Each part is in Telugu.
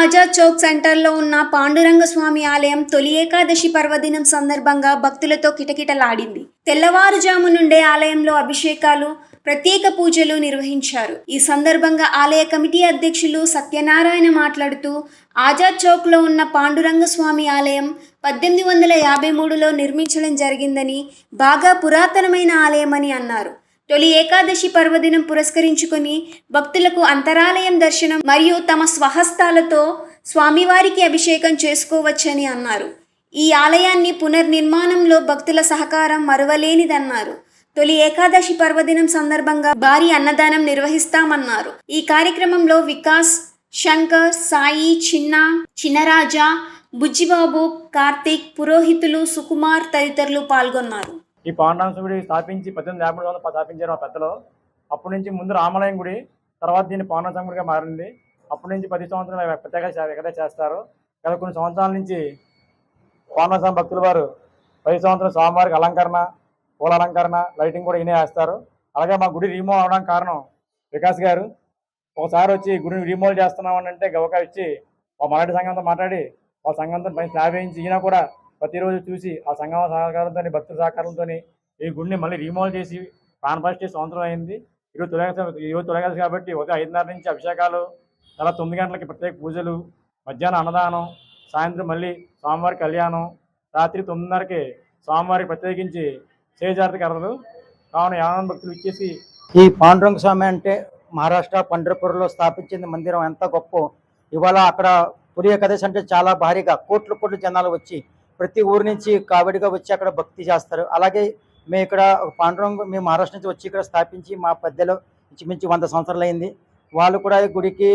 ఆజాద్ చౌక్ సెంటర్లో ఉన్న పాండురంగ స్వామి ఆలయం తొలి ఏకాదశి పర్వదినం సందర్భంగా భక్తులతో కిటకిటలాడింది. తెల్లవారుజాము నుండే ఆలయంలో అభిషేకాలు ప్రత్యేక పూజలు నిర్వహించారు. ఈ సందర్భంగా ఆలయ కమిటీ అధ్యక్షులు సత్యనారాయణ మాట్లాడుతూ ఆజాద్ చౌక్లో ఉన్న పాండురంగ స్వామి ఆలయం పద్దెనిమిది వందల యాభై మూడులో నిర్మించడం జరిగిందని బాగా పురాతనమైన ఆలయమని అన్నారు. తొలి ఏకాదశి పర్వదినం పురస్కరించుకొని భక్తులకు అంతరాలయం దర్శనం మరియు తమ స్వహస్తాలతో స్వామివారికి అభిషేకం చేసుకోవచ్చని అన్నారు. ఈ ఆలయాన్ని పునర్నిర్మాణంలో భక్తుల సహకారం మరువలేనిదన్నారు. తొలి ఏకాదశి పర్వదినం సందర్భంగా భారీ అన్నదానం నిర్వహిస్తామన్నారు. ఈ కార్యక్రమంలో వికాస్ శంకర్ సాయి చిన్న చిన్నరాజా బుజ్జిబాబు కార్తీక్ పురోహితులు సుకుమార్ తదితరులు పాల్గొన్నారు. ఈ పాండాంశ గుడి స్థాపించి పద్దెనిమిది యాభై వందలు స్థాపించారు మా పెద్దలు. అప్పటి నుంచి ముందు రామాలయం గుడి తర్వాత దీన్ని పాండాంశం గుడిగా మారింది. అప్పటి నుంచి పది సంవత్సరాలు ప్రత్యేక చే- చేస్తారు. గత కొన్ని సంవత్సరాల నుంచి పాండాంశం భక్తుల వారు పది సంవత్సరం స్వామివారికి అలంకరణ పూల అలంకరణ లైటింగ్ కూడా ఈయనే వేస్తారు అలాగే మా గుడి రీమోల్ అవడానికి కారణం వికాస్ గారు. ఒకసారి వచ్చి గుడిని రీమోల్ చేస్తున్నామని అంటే గవక ఇచ్చి మా మరాఠీ సంఘంతో మాట్లాడి మా సంఘంతో పని స్లాబ్ వేయించి ఈయన కూడా ప్రతిరోజు చూసి ఆ సంఘం సహకారంతో భక్తుల సహకారంతో ఈ గుడిని మళ్ళీ రీమోల్ చేసి ప్రాణప్రతిష్ఠ సంవత్సరం అయింది. ఈరోజు తొలగేసి ఈరోజు తొలగేసి కాబట్టి ఉదయం ఐదున్నర నుంచి అభిషేకాలు తర్వాత తొమ్మిది గంటలకి ప్రత్యేక పూజలు మధ్యాహ్నం అన్నదానం సాయంత్రం మళ్ళీ స్వామివారి కళ్యాణం రాత్రి తొమ్మిదిన్నరకి స్వామివారికి ప్రత్యేకించి చేజార్తి కరదు కావున యావన భక్తులు ఇచ్చేసి ఈ పాండురంగ స్వామి అంటే మహారాష్ట్ర పండ్రపూర్లో స్థాపించింది మందిరం ఎంత గొప్ప. ఇవాళ అక్కడ పురి ఏకాదశి అంటే చాలా భారీగా కోట్లు కోట్ల జనాలు వచ్చి ప్రతి ఊరు నుంచి కావిడిగా వచ్చి అక్కడ భక్తి చేస్తారు. అలాగే మేము ఇక్కడ పాండురంగ మేము మహారాష్ట్ర నుంచి వచ్చి ఇక్కడ స్థాపించి మా పెద్దలు ఇంచుమించు వంద సంవత్సరాలు అయింది. వాళ్ళు కూడా గుడికి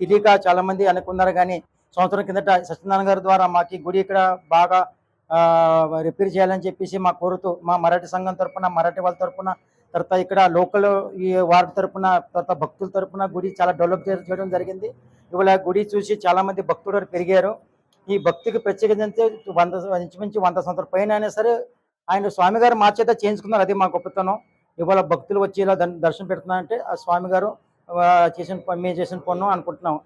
తెలియక చాలామంది అనుకున్నారు కానీ సంవత్సరం కిందట సత్యనారాయణ గారి ద్వారా మాకు గుడి ఇక్కడ బాగా రిపేర్ చేయాలని చెప్పేసి మా కోరుతూ మా మరాఠీ సంఘం తరపున మరాఠీ వాళ్ళ తరపున తర్వాత ఇక్కడ లోకల్ ఈ వార్డు తరపున తర్వాత భక్తుల తరపున గుడి చాలా డెవలప్ చేయడం జరిగింది. ఇవాళ గుడి చూసి చాలామంది భక్తులు పెరిగారు. ఈ భక్తికి ప్రత్యేకత అంటే వంద ఇంచుమించి వంద సంవత్సరాల పైన అయినా సరే ఆయన స్వామి గారు మా చేత చేయించుకున్నారు. అది మా గొప్పతనం. ఇవాళ భక్తులు వచ్చి ఇలా దర్శనం పెడుతున్నారంటే ఆ స్వామి గారు చేసిన మేము చేసిన పన్ను అనుకుంటున్నాం